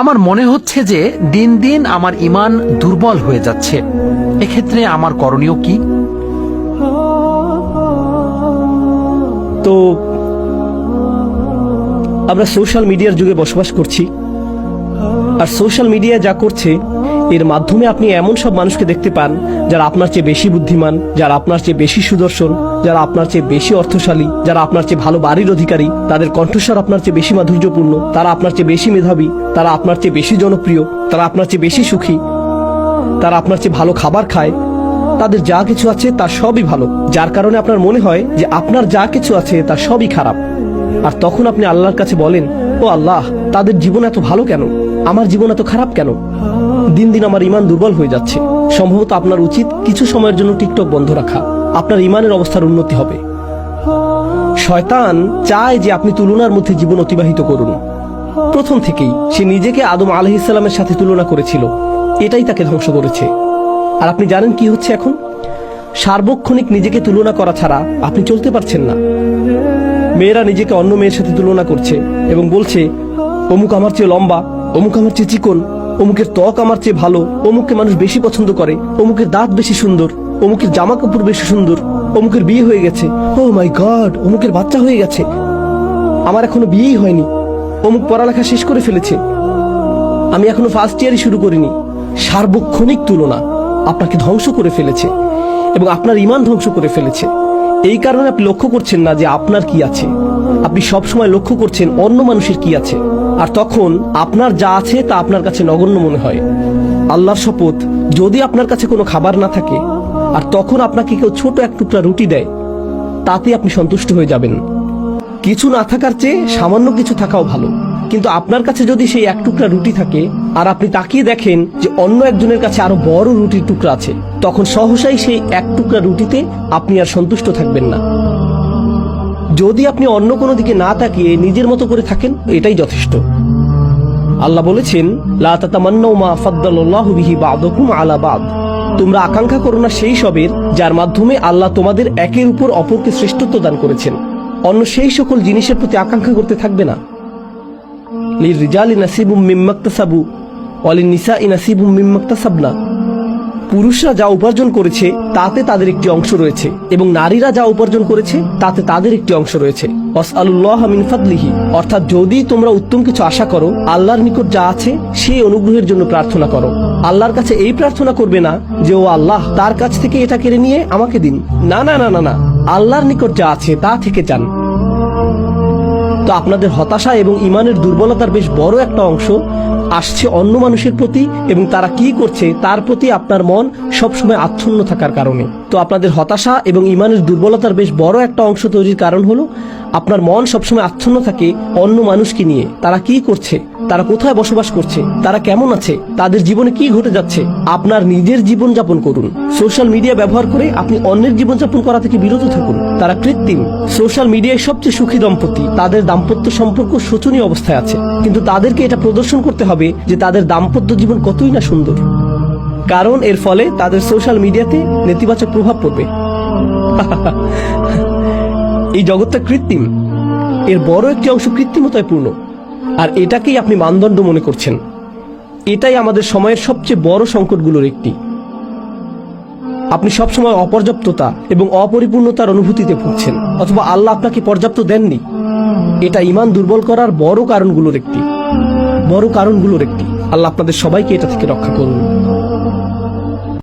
আমার মনে হচ্ছে যে দিন দিন আমার ইমান দুর্বল হয়ে যাচ্ছে। এক্ষেত্রে আমার করণীয় কি? তো আমরা সোশ্যাল মিডিয়ার যুগে বসবাস করছি। আর সোশ্যাল মিডিয়া যা করছে, এর মাধ্যমে আপনি এমন সব মানুষকে দেখতে পান যারা আপনার চেয়ে বেশি বুদ্ধিমান, যারা আপনার চেয়ে বেশি সুদর্শন, যারা আপনার চেয়ে বেশি অর্থশালী, যারা আপনার চেয়ে ভালো বাড়ির অধিকারী, তাদের কণ্ঠস্বর আপনার চেয়ে বেশি মাধুর্যপূর্ণ, তারা আপনার চেয়ে বেশি মেধাবী, তারা আপনার চেয়ে বেশি জনপ্রিয়, তারা আপনার চেয়ে বেশি সুখী, তারা আপনার চেয়ে ভালো খাবার খায়। তাদের যা কিছু আছে তার সবই ভালো। যার কারণে আপনার মনে হয় যে আপনার যা কিছু আছে তার সবই খারাপ। আর তখন আপনি আল্লাহর কাছে বলেন, ও আল্লাহ, তাদের জীবন এত ভালো কেন? আমার জীবন এত খারাপ কেন? দিন দিন আমার ইমান দুর্বল হয়ে যাচ্ছে। সম্ভবত আপনার উচিত কিছু সময়ের জন্য টিকটক বন্ধ রাখা। আপনার ইমানের অবস্থার উন্নতি হবে। শয়তান চায় যে আপনি তুলনার মধ্যে জীবন অতিবাহিত করুন। প্রথম থেকেই সে নিজেকে আদম আলহিসাল্লামের সাথে তুলনা করেছিল। এটাই তাকে ধ্বংস করেছে। আর আপনি জানেন কি হচ্ছে এখন? সার্বক্ষণিক নিজেকে তুলনা করা ছাড়া আপনি চলতে পারছেন না। মেয়েরা নিজেকে অন্য মেয়ের সাথে তুলনা করছে এবং বলছে, অমুক আমার চেয়ে লম্বা অমুক আমার চেয়ে চিকন, অমুকের ত্বক আমার চেয়ে ভালো, অমুককে মানুষ বেশি পছন্দ করে, অমুকের দাঁত বেশি সুন্দর, অমুকের জামা কাপড় বেশি সুন্দর, অমুকের বিয়ে হয়ে গেছে। ও মাই গড অমুকের বাচ্চা হয়ে গেছে। আমার এখনও বিয়েই হয়নি। অমুক পড়ালেখা শেষ করে ফেলেছে। আমি এখনও ফার্স্ট ইয়ারই শুরু করিনি। সার্বক্ষণিক তুলনা আপনাকে ধ্বংস করে ফেলেছে এবং আপনার ইমান ধ্বংস করে ফেলেছে। এই কারণে আপনি লক্ষ্য করছেন না যে আপনার কি আছে। আপনি সব সময় লক্ষ্য করছেন অন্য মানুষের কি আছে। আর তখন আপনার যা আছে তা আপনার কাছে নগণ্য মনে হয়। আল্লাহর শপথ, যদি আপনার কাছে কোনো খাবার না থাকে, আর তখন আপনাকে কেউ ছোট এক টুকরা রুটি দেয় তাতে আপনি সন্তুষ্ট হয়ে যাবেন। কিছু না থাকার চেয়ে সামান্য কিছু থাকাও ভালো। কিন্তু আপনার কাছে যদি সেই এক টুকরা রুটি থাকে, আর আপনি তাকিয়ে দেখেন যে অন্য একজনের কাছে আরও বড় রুটির টুকরা আছে, তখন সহসাই সেই এক টুকরা রুটিতে আপনি আর সন্তুষ্ট থাকবেন না। যদি আপনি অন্য কোনো দিকে না তাকিয়ে নিজের মতো করে থাকেন, এটাই যথেষ্ট। আল্লাহ বলেছেন মা তোমরা আকাঙ্ক্ষা করো না সেই সবের, যার মাধ্যমে আল্লাহ তোমাদের একের উপর অপরকে শ্রেষ্ঠত্ব দান করেছেন। অন্য সেই সকল জিনিসের প্রতি আকাঙ্ক্ষা করতে থাকবে না। লিররিজালি নাসিবুম মিম্মাক্তাসাবু অলিন নিসা নাসিবুম মিম্মাক্তাসাবনা। পুরুষরা যা উপার্জন করেছে, তাতে তাদের একটি অংশ রয়েছে এবং নারীরা যা উপার্জন করেছে, তাতে তাদের একটি অংশ রয়েছে। অর্থাৎ যদি তোমরা উত্তম কিছু আশা করো, আল্লাহর নিকট যা আছে, সেই অনুগ্রহের জন্য প্রার্থনা করো। আল্লাহর কাছে এই প্রার্থনা করবে না যে, ও আল্লাহ, তার কাছ থেকে এটা কেড়ে নিয়ে আমাকে দিন। না না না না না। আল্লাহর নিকট যা আছে, তা থেকে চান তো আপনাদের হতাশা এবং ইমানের দুর্বলতার বেশ বড় একটা অংশ আসছে অন্য মানুষের প্রতি এবং তারা কি করছে তার প্রতি আপনার মন সবসময় আচ্ছন্ন থাকার কারণে। তো আপনাদের হতাশা এবং ইমানের দুর্বলতার বেশ বড় একটা অংশ তৈরির কারণ হলো আপনার মন সবসময় আচ্ছন্ন থাকে অন্য মানুষকে নিয়ে। তারা কি করছে? তারা কোথায় বসবাস করছে? তারা কেমন আছে? তাদের জীবনে কি ঘটে যাচ্ছে? আপনার নিজের জীবন যাপন করুন। সোশ্যাল মিডিয়া ব্যবহার করে আপনি অন্যের জীবন যাপন করা থেকে বিরত থাকুন। তারা কৃত্রিম। সোশ্যাল মিডিয়ায় সবচেয়ে সুখী দম্পতি। তাদের দাম্পত্য সম্পর্ক শোচনীয় অবস্থায় আছে। কিন্তু তাদেরকে এটা প্রদর্শন করতে হবে যে তাদের দাম্পত্য জীবন কতই না সুন্দর। কারণ এর ফলে তাদের সোশ্যাল মিডিয়াতে নেতিবাচক প্রভাব পড়বে। এই জগৎটা কৃত্রিম। এর বড় একটি অংশ কৃত্রিমতায় পূর্ণ। আর এটাকেই আপনি মানদণ্ড মনে করছেন। এটাই আমাদের সময়ের সবচেয়ে বড় সংকটগুলোর একটি। আপনি সবসময় অপর্যাপ্ততা এবং অপরিপূর্ণতার অনুভূতিতে ভুগছেন, অথবা আল্লাহ আপনাকে পর্যাপ্ত দেননি। এটা ইমান দুর্বল করার বড় কারণগুলোর একটি। বড় কারণগুলোর একটি। আল্লাহ আপনাদের সবাইকে এটা থেকে রক্ষা করুন।